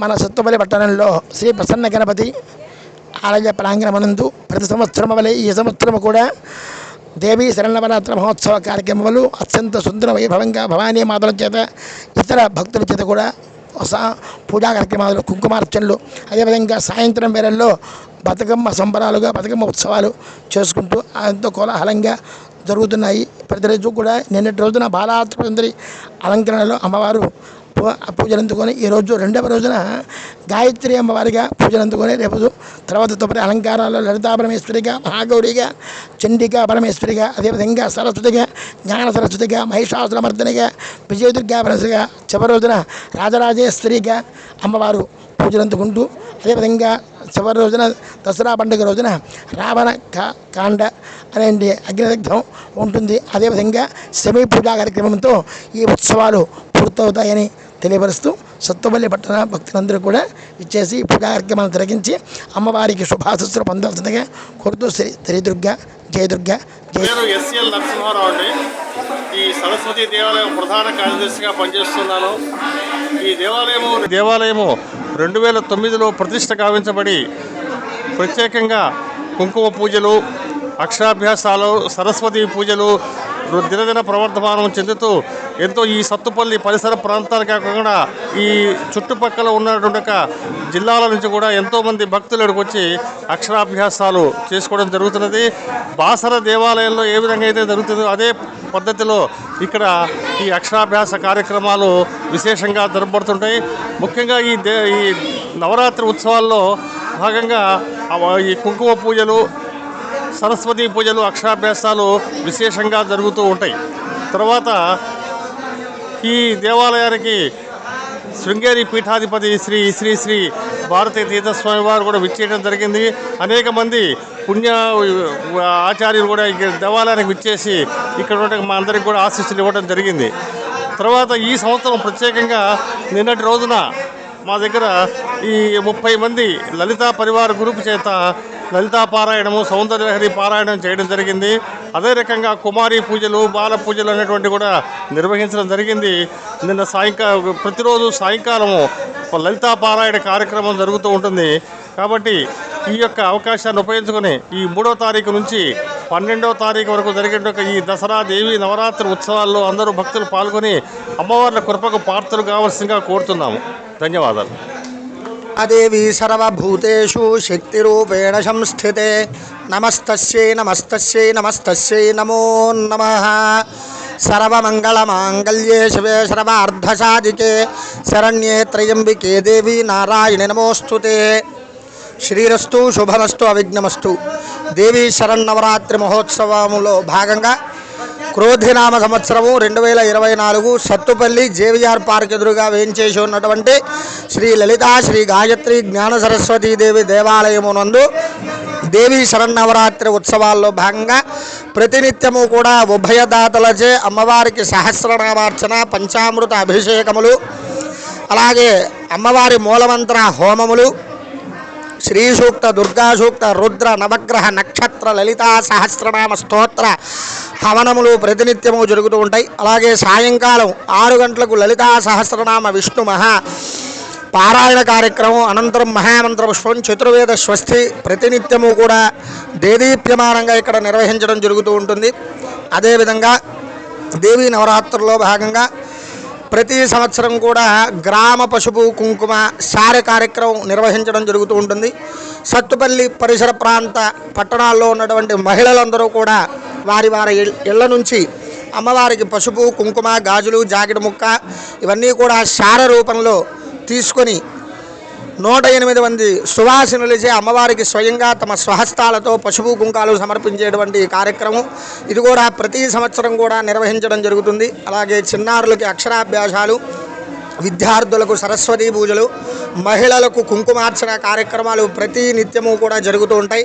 మన సత్తుపల్లి పట్టణంలో శ్రీ ప్రసన్న గణపతి ఆలయ ప్రాంగణమనందు ప్రతి సంవత్సరం వలె ఈ సంవత్సరం కూడా దేవీ శరణవరాత్రి మహోత్సవ కార్యక్రమాలు అత్యంత సుందర వైభవంగా భవానీ మాతల చేత ఇతర భక్తుల చేత కూడా సా పూజా కార్యక్రమాలు కుంకుమార్చనలు అదేవిధంగా సాయంత్రం వేళల్లో బతుకమ్మ సంబరాలుగా బతుకమ్మ ఉత్సవాలు చేసుకుంటూ ఎంతో కోలాహలంగా జరుగుతున్నాయి. ప్రతిరోజు కూడా నిన్నటి రోజున బాలాత్రి అలంకరణలో అమ్మవారు పూజలు అందుకొని ఈరోజు రెండవ రోజున గాయత్రి అమ్మవారిగా పూజలు అందుకొని రేపు తర్వాత తదుపరి అలంకారాలు లలితా పరమేశ్వరిగా మహాగౌరిగా చండికా పరమేశ్వరిగా అదేవిధంగా సరస్వతిగా జ్ఞాన సరస్వతిగా మహిషాసురమర్దనిగా విజయదుర్గా పరమేశ్వరిగా చివరి రోజున రాజరాజేశ్వరిగా అమ్మవారు పూజలు అందుకుంటూ అదేవిధంగా చివరి రోజున దసరా పండుగ రోజున రావణ కా కాండ అనే అగ్నిదగ్ధం ఉంటుంది. అదేవిధంగా శమీ పూజా కార్యక్రమంతో ఈ ఉత్సవాలు పూర్తవుతాయని తెలియపరుస్తూ సత్తుపల్లి పట్టణ భక్తులందరూ కూడా ఇచ్చేసి ఈ పూజా తిరగించి అమ్మవారికి శుభాశస్సులు పొందాల్సిందిగా కోరుతూ శ్రీ శ్రీదుర్గ జయదుర్గ జయ ఎస్ఎల్ నరసింహారావు అండి ఈ సరస్వతి దేవాలయం ప్రధాన కార్యదర్శిగా పనిచేస్తున్నాను. ఈ దేవాలయము దేవాలయము రెండు వేల తొమ్మిదిలో ప్రతిష్ట గావించబడి ప్రత్యేకంగా కుంకుమ పూజలు అక్షరాభ్యాసాలు సరస్వతి పూజలు దినదిన ప్రవర్ధమానం చెందుతూ ఎంతో ఈ సత్తుపల్లి పరిసర ప్రాంతాలు కాకుండా ఈ చుట్టుపక్కల ఉన్నటువంటి జిల్లాల నుంచి కూడా ఎంతోమంది భక్తులు ఇక్కడికి వచ్చి అక్షరాభ్యాసాలు చేసుకోవడం జరుగుతున్నది. బాసర దేవాలయంలో ఏ విధంగా అయితే జరుగుతుందో అదే పద్ధతిలో ఇక్కడ ఈ అక్షరాభ్యాస కార్యక్రమాలు విశేషంగా జరపబడుతుంటాయి. ముఖ్యంగా ఈ దే ఈ నవరాత్రి ఉత్సవాల్లో భాగంగా ఈ కుంకుమ పూజలు సరస్వతి పూజలు అక్షరాభ్యాసాలు విశేషంగా జరుగుతూ ఉంటాయి. తర్వాత ఈ దేవాలయానికి శృంగేరి పీఠాధిపతి శ్రీ శ్రీ శ్రీ భారతీ తీర్థస్వామి వారు కూడా విచ్చేయడం జరిగింది. అనేక మంది పుణ్య ఆచార్యులు కూడా దేవాలయానికి విచ్చేసి ఇక్కడ ఉండటం మా అందరికి కూడా ఆశీస్సులు ఇవ్వడం జరిగింది. తర్వాత ఈ సంవత్సరం ప్రత్యేకంగా నిన్నటి రోజున మా దగ్గర ఈ ముప్పై మంది లలితా పరివార గ్రూప్ చేత లలితా పారాయణము సౌందర్యలహరి పారాయణం చేయడం జరిగింది. అదే రకంగా కుమారి పూజలు బాల పూజలు అనేటువంటి కూడా నిర్వహించడం జరిగింది. నిన్న సాయంకాలం ప్రతిరోజు సాయంకాలము లలితా పారాయణ కార్యక్రమం జరుగుతూ ఉంటుంది. కాబట్టి ఈ యొక్క అవకాశాన్ని ఉపయోగించుకొని ఈ మూడో తారీఖు నుంచి పన్నెండవ తారీఖు వరకు జరిగే ఈ దసరా దేవి నవరాత్రి ఉత్సవాల్లో అందరూ భక్తులు పాల్గొని అమ్మవార్ల కృపకు పాత్రలు కావాల్సిందిగా కోరుతున్నాము. ధన్యవాదాలు. దేవి సర్వభూతేషు శక్తిరూపేణ సంస్థితే నమస్తస్యై నమస్తస్యై నమస్తస్యై నమో నమ సర్వమంగళమాంగళ్యే శివే సర్వార్ధసాధికే శరణ్యే త్రయంబికే దేవి నారాయణ నమోస్తు శ్రీరస్తు శుభమస్తు అవిఘ్నమస్తు దేవీ శరన్నవరాత్రి మహోత్సవములో భాగంగా క్రోధినామ సంవత్సరము రెండు వేల ఇరవై నాలుగు సత్తుపల్లి జేవిఆర్ పార్క్ ఎదురుగా వేయించేసి ఉన్నటువంటి శ్రీ లలితా శ్రీ గాయత్రి జ్ఞాన సరస్వతీ దేవి దేవాలయమునందు దేవీ శరన్నవరాత్రి ఉత్సవాల్లో భాగంగా ప్రతినిత్యము కూడా ఉభయదాతలచే అమ్మవారికి సహస్రనామార్చన పంచామృత అభిషేకములు అలాగే అమ్మవారి మూలమంత్ర హోమములు శ్రీ సూక్త దుర్గా సూక్త రుద్ర నవగ్రహ నక్షత్ర లలితా సహస్రనామ స్తోత్ర హవనములు ప్రతినిత్యము జరుగుతూ ఉంటాయి. అలాగే సాయంకాలం ఆరు గంటలకు లలితా సహస్రనామ విష్ణు మహా పారాయణ కార్యక్రమం అనంతరం మహామంత్ర పుష్పం చతుర్వేద స్వస్తి ప్రతినిత్యము కూడా దేదీప్యమానంగా ఇక్కడ నిర్వహించడం జరుగుతూ ఉంటుంది. అదేవిధంగా దేవీ నవరాత్రుల్లో భాగంగా ప్రతి సంవత్సరం కూడా గ్రామ పశువు కుంకుమ సారె కార్యక్రమం నిర్వహించడం జరుగుతూ ఉంటుంది. సత్తుపల్లి పరిసర ప్రాంత పట్టణాల్లో ఉన్నటువంటి మహిళలందరూ కూడా వారి వారి ఇళ్ళ నుంచి అమ్మవారికి పసుపు కుంకుమ గాజులు జాకెట్ ముక్క ఇవన్నీ కూడా శార రూపంలో తీసుకొని నూట ఎనిమిది మంది సువాసినులచే అమ్మవారికి స్వయంగా తమ స్వహస్తాలతో పసుపు కుంకాలు సమర్పించేటువంటి కార్యక్రమం. ఇది కూడా ప్రతి సంవత్సరం కూడా నిర్వహించడం జరుగుతుంది. అలాగే చిన్నారులకి అక్షరాభ్యాసాలు విద్యార్థులకు సరస్వతి పూజలు మహిళలకు కుంకుమార్చన కార్యక్రమాలు ప్రతి నిత్యము కూడా జరుగుతూ ఉంటాయి.